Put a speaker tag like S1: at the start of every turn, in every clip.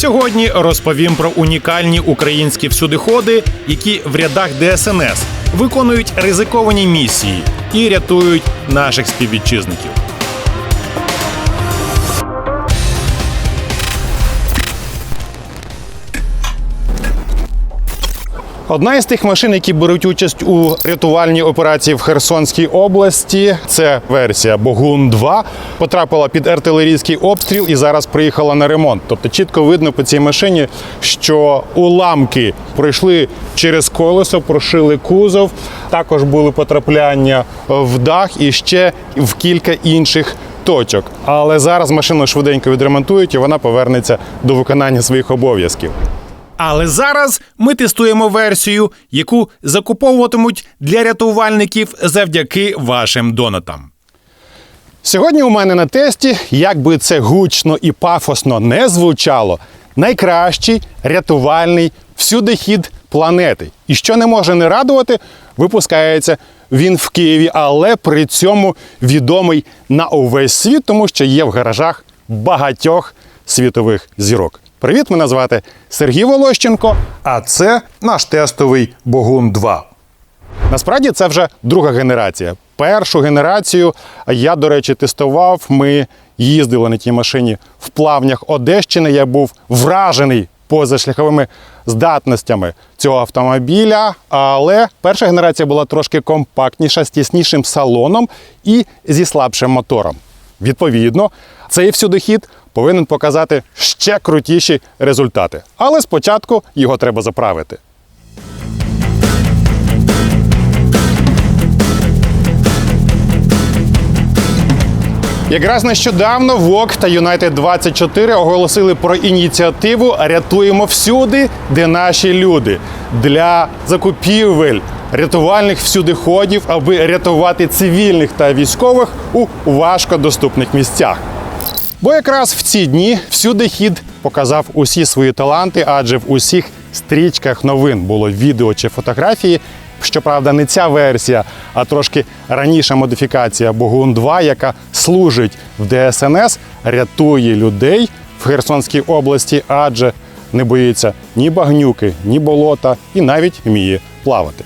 S1: Сьогодні розповім про унікальні українські всюдиходи, які в рядах ДСНС виконують ризиковані місії і рятують наших співвітчизників. Одна із тих машин, які беруть участь у рятувальній операції в Херсонській області, це версія Богун 2 потрапила під артилерійський обстріл і зараз приїхала на ремонт. Тобто чітко видно по цій машині, що уламки пройшли через колесо, прошили кузов. Також були потрапляння в дах і ще в кілька інших точок. Але зараз машину швиденько відремонтують і вона повернеться до виконання своїх обов'язків. Але зараз ми тестуємо версію, яку закуповуватимуть для рятувальників завдяки вашим донатам. Сьогодні у мене на тесті, як би це гучно і пафосно не звучало, найкращий рятувальний всюдихід планети. І що не може не радувати, випускається він в Києві, але при цьому відомий на увесь світ, тому що є в гаражах багатьох світових зірок. Привіт, мене звати Сергій Волощенко, а це наш тестовий Богун 2. Насправді це вже друга генерація. Першу генерацію я, до речі, тестував. Ми їздили на тій машині в плавнях Одещини. Я був вражений позашляховими здатностями цього автомобіля. Але перша генерація була трошки компактніша, з тіснішим салоном і зі слабшим мотором. Відповідно, цей всюдохід повинен показати ще крутіші результати. Але спочатку його треба заправити. Якраз нещодавно ВОК та Юнайтед 24 оголосили про ініціативу Рятуємо всюди, де наші люди для закупівель рятувальних всюдиходів, аби рятувати цивільних та військових у важкодоступних місцях. Бо якраз в ці дні всюди хід показав усі свої таланти, адже в усіх стрічках новин було відео чи фотографії. Щоправда, не ця версія, а трошки раніша модифікація Богун 2, яка служить в ДСНС, рятує людей в Херсонській області, адже не боїться ні багнюки, ні болота і навіть вміє плавати.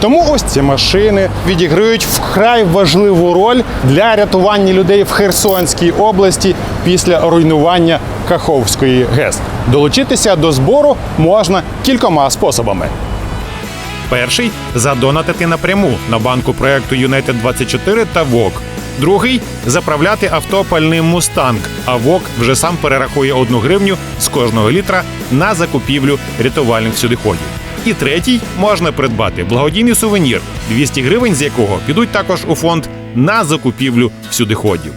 S1: Тому ось ці машини відіграють вкрай важливу роль для рятування людей в Херсонській області після руйнування Каховської ГЕС. Долучитися до збору можна кількома способами. Перший задонатити напряму на банку проекту United 24 та ВОК. Другий заправляти авто пальним мустанг, а ВОК вже сам перерахує одну гривню з кожного літра на закупівлю рятувальних всюдиходів. І третій можна придбати благодійний сувенір, 200 гривень з якого підуть також у фонд на закупівлю всюдиходів.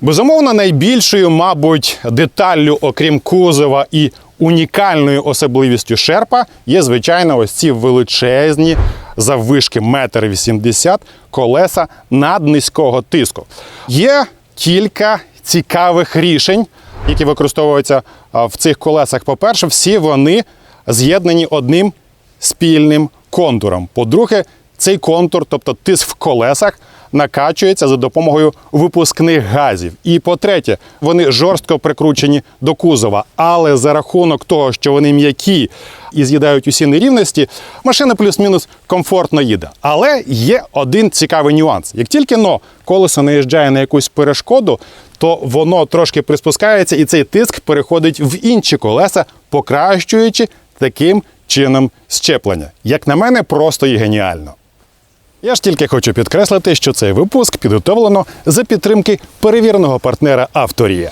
S1: Безумовно, найбільшою, мабуть, деталлю, окрім кузова і унікальною особливістю шерпа, є, звичайно, ось ці величезні заввишки метр вісімдесят колеса наднизького тиску. Є кілька цікавих рішень, які використовуються в цих колесах. По-перше, всі вони з'єднані одним спільним контуром. По-друге, цей контур, тобто тиск в колесах, накачується за допомогою випускних газів. І по-третє, вони жорстко прикручені до кузова. Але за рахунок того, що вони м'які і з'їдають усі нерівності, машина плюс-мінус комфортно їде. Але є один цікавий нюанс: як тільки но колесо наїжджає на якусь перешкоду, то воно трошки приспускається, і цей тиск переходить в інші колеса, покращуючи таким чином щеплення. Як на мене, просто і геніально. Я ж тільки хочу підкреслити, що цей випуск підготовлено за підтримки перевіреного партнера Авторія.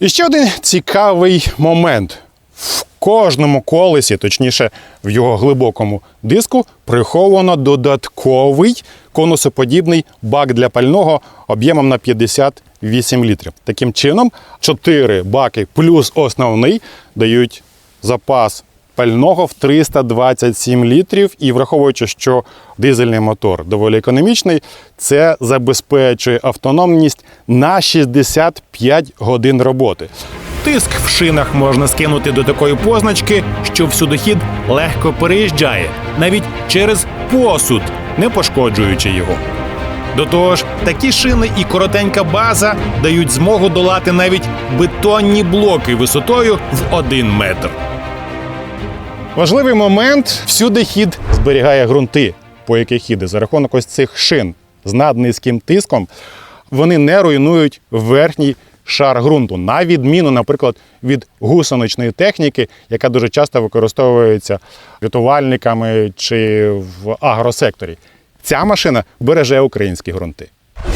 S1: І ще один цікавий момент. В кожному колесі, точніше, в його глибокому диску, приховано додатковий конусоподібний бак для пального об'ємом на 58 літрів. Таким чином, 4 баки плюс основний дають запас пального в 327 літрів. І враховуючи, що дизельний мотор доволі економічний, це забезпечує автономність на 65 годин роботи. Тиск в шинах можна скинути до такої позначки, що всюдохід легко переїжджає, навіть через посуд, не пошкоджуючи його. До того ж, такі шини і коротенька база дають змогу долати навіть бетонні блоки висотою в один метр. Важливий момент всюди хід зберігає ґрунти, по яких їде. За рахунок ось цих шин з наднизьким тиском вони не руйнують верхній шар ґрунту, на відміну, наприклад, від гусеничної техніки, яка дуже часто використовується рятувальниками чи в агросекторі. Ця машина береже українські ґрунти.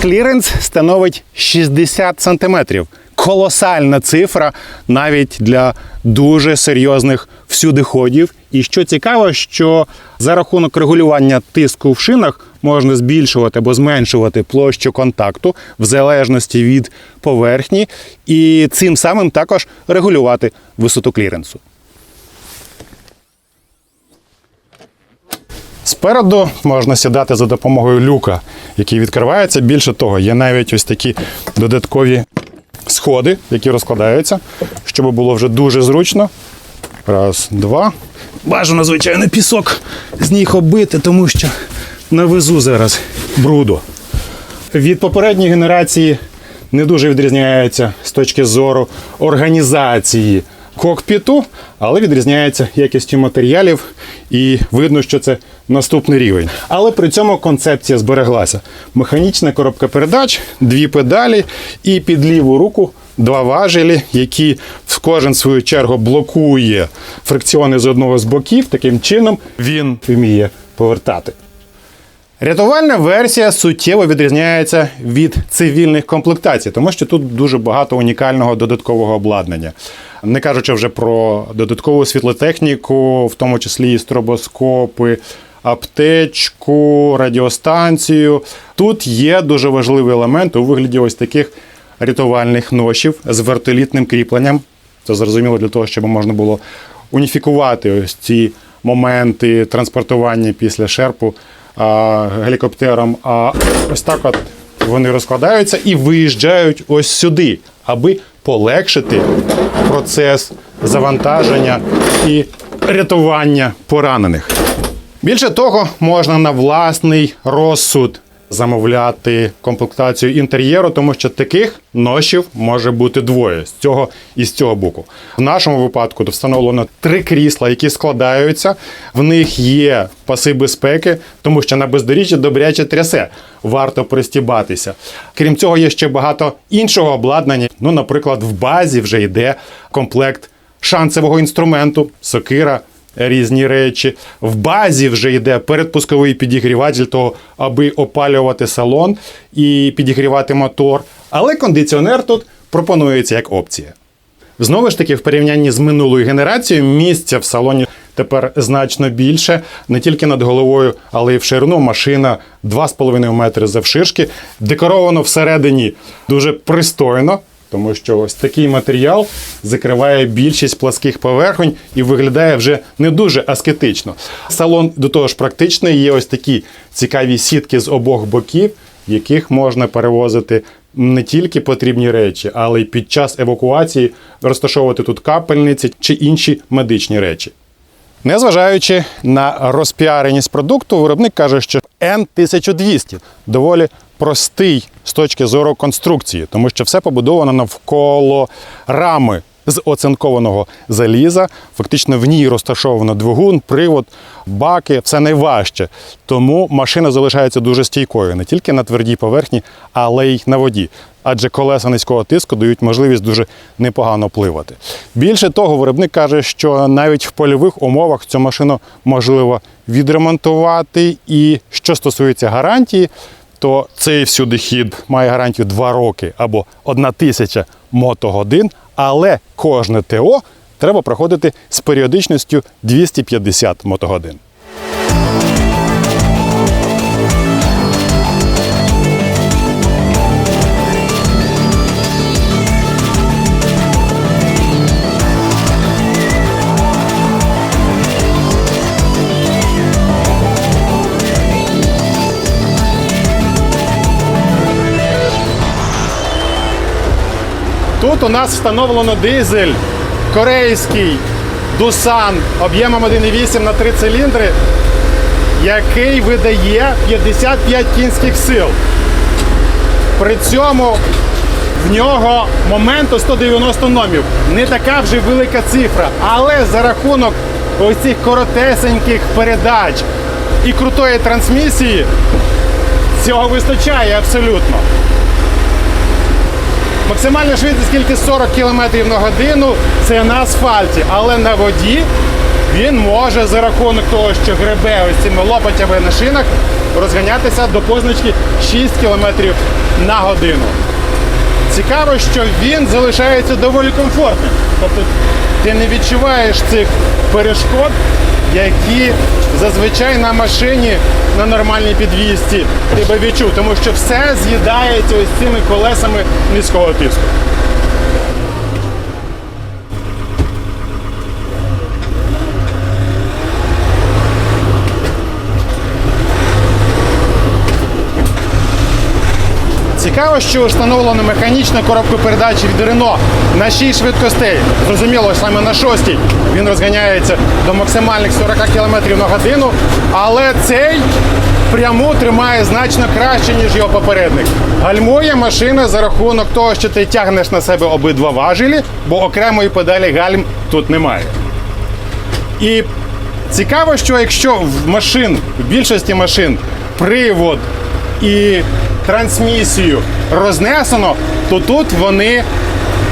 S1: Кліренс становить 60 сантиметрів. Колосальна цифра навіть для дуже серйозних всюдиходів. І що цікаво, що за рахунок регулювання тиску в шинах можна збільшувати або зменшувати площу контакту в залежності від поверхні, і цим самим також регулювати висоту кліренсу. Спереду можна сідати за допомогою люка, який відкривається. Більше того, є навіть ось такі додаткові сходи, які розкладаються, щоб було вже дуже зручно. Раз, два. Бажано, звичайно, пісок з них оббити, тому що навезу зараз бруду. Від попередньої генерації не дуже відрізняється з точки зору організації кокпіту, але відрізняється якістю матеріалів, і видно, що це наступний рівень. Але при цьому концепція збереглася: механічна коробка передач, дві педалі, і під ліву руку два важелі, які в кожен свою чергу блокує фрикціони з одного з боків. Таким чином він вміє повертати. Рятувальна версія суттєво відрізняється від цивільних комплектацій, тому що тут дуже багато унікального додаткового обладнання. Не кажучи вже про додаткову світлотехніку, в тому числі і стробоскопи, аптечку, радіостанцію. Тут є дуже важливий елемент у вигляді ось таких рятувальних ношів з вертолітним кріпленням. Це зрозуміло для того, щоб можна було уніфікувати ось ці моменти транспортування після шерпу а, гелікоптером. А ось так от вони розкладаються і виїжджають ось сюди, аби полегшити процес завантаження і рятування поранених. Більше того, можна на власний розсуд замовляти комплектацію інтер'єру, тому що таких ношів може бути двоє з цього і з цього боку. В нашому випадку встановлено три крісла, які складаються. В них є паси безпеки, тому що на бездоріжжі добряче трясе. Варто пристібатися. Крім цього, є ще багато іншого обладнання. Ну, наприклад, в базі вже йде комплект шансового інструменту, сокира різні речі. В базі вже йде передпусковий підігрівач для того, аби опалювати салон і підігрівати мотор. Але кондиціонер тут пропонується як опція. Знову ж таки, в порівнянні з минулою генерацією, місця в салоні тепер значно більше, не тільки над головою, але й в ширину. Машина 2,5 метри завширшки. Декоровано всередині дуже пристойно. Тому що ось такий матеріал закриває більшість пласких поверхонь і виглядає вже не дуже аскетично. Салон до того ж практичний, є ось такі цікаві сітки з обох боків, яких можна перевозити не тільки потрібні речі, але й під час евакуації розташовувати тут капельниці чи інші медичні речі. Незважаючи на розпіареність продукту, виробник каже, що N1200 доволі простий з точки зору конструкції, тому що все побудовано навколо рами з оцинкованого заліза. Фактично в ній розташовано двигун, привод, баки, все найважче. Тому машина залишається дуже стійкою не тільки на твердій поверхні, але й на воді. Адже колеса низького тиску дають можливість дуже непогано пливати. Більше того, виробник каже, що навіть в польових умовах цю машину можливо відремонтувати. І що стосується гарантії, то цей всюди хід має гарантію 2 роки або 1 тисяча мотогодин, але кожне ТО треба проходити з періодичністю 250 мотогодин. Тут у нас встановлено дизель корейський Дусан об'ємом 1,8 на 3 циліндри, який видає 55 кінських сил. При цьому в нього моменту 190 номів. Не така вже велика цифра. Але за рахунок ось цих коротесеньких передач і крутої трансмісії цього вистачає абсолютно. Максимальна швидкість скільки 40 км на годину це на асфальті, але на воді він може за рахунок того, що гребе ось цими лопатями на шинах, розганятися до позначки 6 км на годину. Цікаво, що він залишається доволі комфортним. Тобто ти не відчуваєш цих перешкод, які зазвичай на машині на нормальній підвісті ти би відчув, тому що все з'їдається ось цими колесами низького тиску. Цікаво, що встановлена механічна коробка передач від Renault на 6 швидкостей. Зрозуміло, саме на 6 він розганяється до максимальних 40 км на годину, але цей пряму тримає значно краще, ніж його попередник. Гальмує машина за рахунок того, що ти тягнеш на себе обидва важелі, бо окремої педалі гальм тут немає. І цікаво, що якщо в машин, в більшості машин, привод і трансмісію рознесено, то тут вони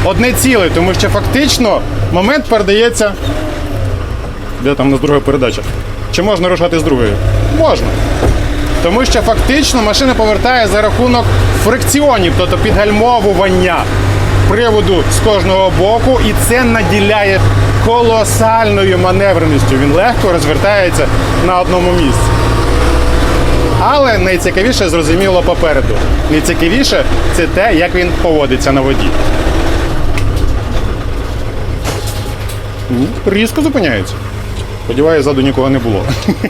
S1: одне ціле, тому що фактично момент передається. Де там у нас друга передача? Чи можна рушати з другої? Можна. Тому що фактично машина повертає за рахунок фрикціонів, тобто підгальмовування приводу з кожного боку, і це наділяє колосальною маневреністю. Він легко розвертається на одному місці. Але найцікавіше зрозуміло попереду. Найцікавіше це те, як він поводиться на воді. Різко зупиняється. Сподіваюся, ззаду нікого не було.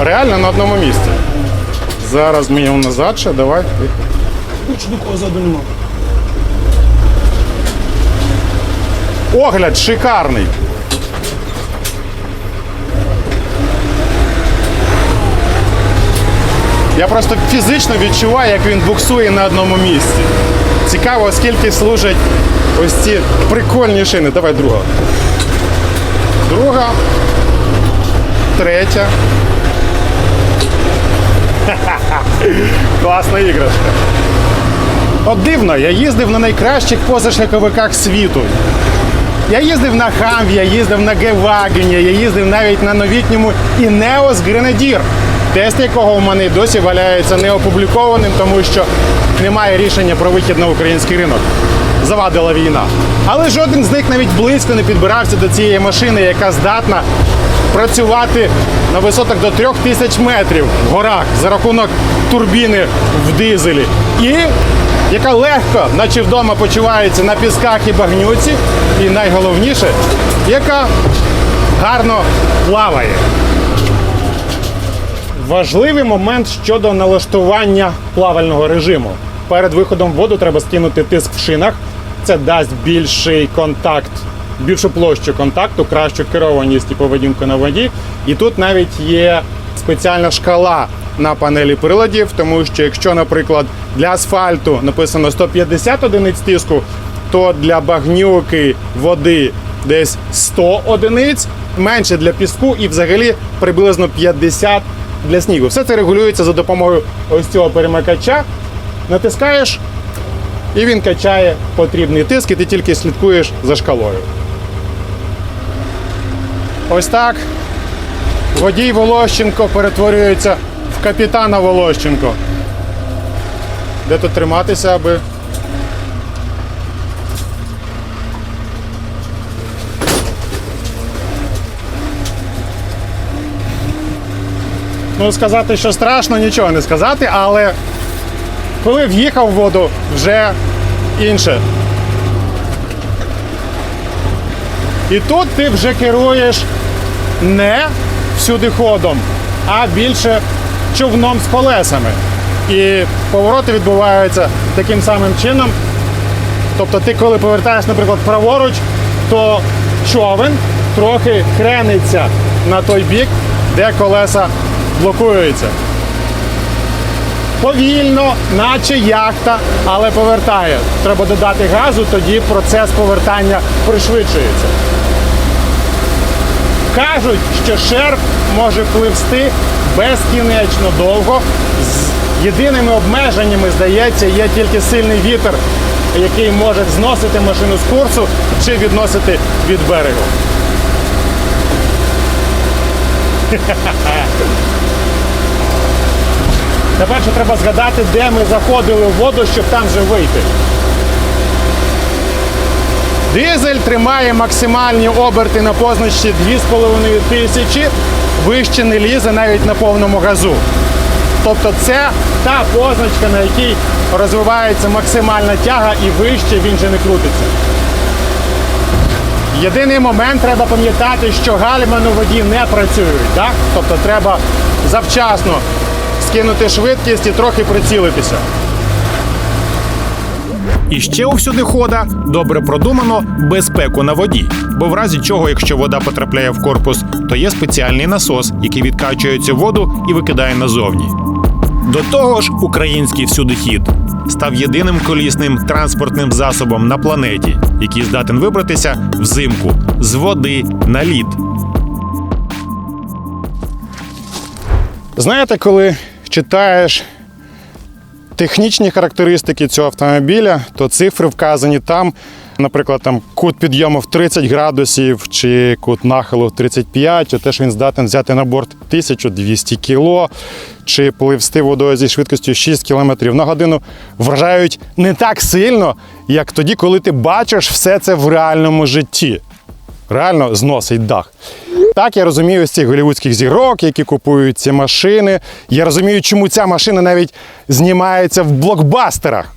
S1: Реально на одному місці. Зараз ми його назад ще, давай.
S2: Хоч нікого ззаду нема.
S1: Огляд шикарний. Я просто фізично відчуваю, як він буксує на одному місці. Цікаво, скільки служать ось ці прикольні шини. Давай друга. Друга. Третя. Класна іграшка. От дивно, я їздив на найкращих позашляховиках світу. Я їздив на Хамві, я їздив на Гевагені, я їздив навіть на новітньому Ineos Grenadier, тест якого у мене досі валяється неопублікованим, тому що немає рішення про вихід на український ринок. Завадила війна. Але жоден з них навіть близько не підбирався до цієї машини, яка здатна працювати на висотах до 3000 метрів в горах за рахунок турбіни в дизелі. І яка легко, наче вдома почувається на пісках і багнюці, і найголовніше, яка гарно плаває. Важливий момент щодо налаштування плавального режиму. Перед виходом в воду треба скинути тиск в шинах. Це дасть більший контакт, більшу площу контакту, кращу керованість і поведінку на воді. І тут навіть є спеціальна шкала на панелі приладів, тому що якщо, наприклад, для асфальту написано 150 одиниць тиску, то для багнюки води десь 100 одиниць, менше для піску і взагалі приблизно 50 для снігу. Все це регулюється за допомогою ось цього перемикача. Натискаєш, і він качає потрібний тиск, і ти тільки слідкуєш за шкалою. Ось так. Водій Волощенко перетворюється в капітана Волощенко. Де тут триматися, аби. Ну, сказати, що страшно, нічого не сказати, але коли в'їхав в воду, вже інше. І тут ти вже керуєш не всюди ходом, а більше човном з колесами. І повороти відбуваються таким самим чином. Тобто ти, коли повертаєш, наприклад, праворуч, то човен трохи крениться на той бік, де колеса блокуються. Повільно, наче яхта, але повертає. Треба додати газу, тоді процес повертання пришвидшується. Кажуть, що шерп може пливсти безкінечно довго. З єдиними обмеженнями, здається, є тільки сильний вітер, який може зносити машину з курсу чи відносити від берегу. Тепер ще треба згадати, де ми заходили в воду, щоб там же вийти. Дизель тримає максимальні оберти на позначці 2,5 тисячі, вище не лізе навіть на повному газу. Тобто це та позначка, на якій розвивається максимальна тяга і вище він же не крутиться. Єдиний момент треба пам'ятати, що гальма на воді не працюють. Так? Тобто треба завчасно скинути швидкість і трохи прицілитися. І ще у всюдихода добре продумано безпеку на воді. Бо в разі чого, якщо вода потрапляє в корпус, то є спеціальний насос, який відкачує цю воду і викидає назовні. До того ж, український всюдихід став єдиним колісним транспортним засобом на планеті, який здатен вибратися взимку з води на лід. Знаєте, коли читаєш технічні характеристики цього автомобіля, то цифри вказані там. Наприклад, там кут підйому в 30 градусів чи кут нахилу в 35, чи те, що він здатен взяти на борт 1200 кіло, чи пливсти водою зі швидкістю 6 км на годину, вражають не так сильно, як тоді, коли ти бачиш все це в реальному житті. Реально зносить дах. Так, я розумію з цих голівудських зірок, які купують ці машини. Я розумію, чому ця машина навіть знімається в блокбастерах.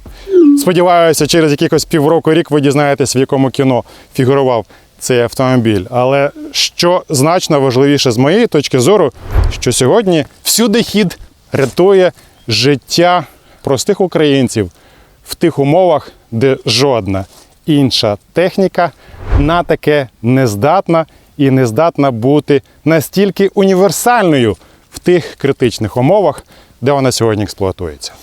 S1: Сподіваюся, через якихось півроку рік ви дізнаєтесь, в якому кіно фігурував цей автомобіль. Але що значно важливіше з моєї точки зору, що сьогодні всюди хід рятує життя простих українців в тих умовах, де жодна інша техніка на таке не здатна і не здатна бути настільки універсальною в тих критичних умовах, де вона сьогодні експлуатується.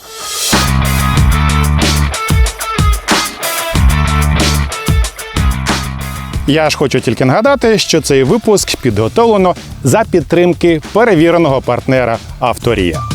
S1: Я ж хочу тільки нагадати, що цей випуск підготовлено за підтримки перевіреного партнера Авторія.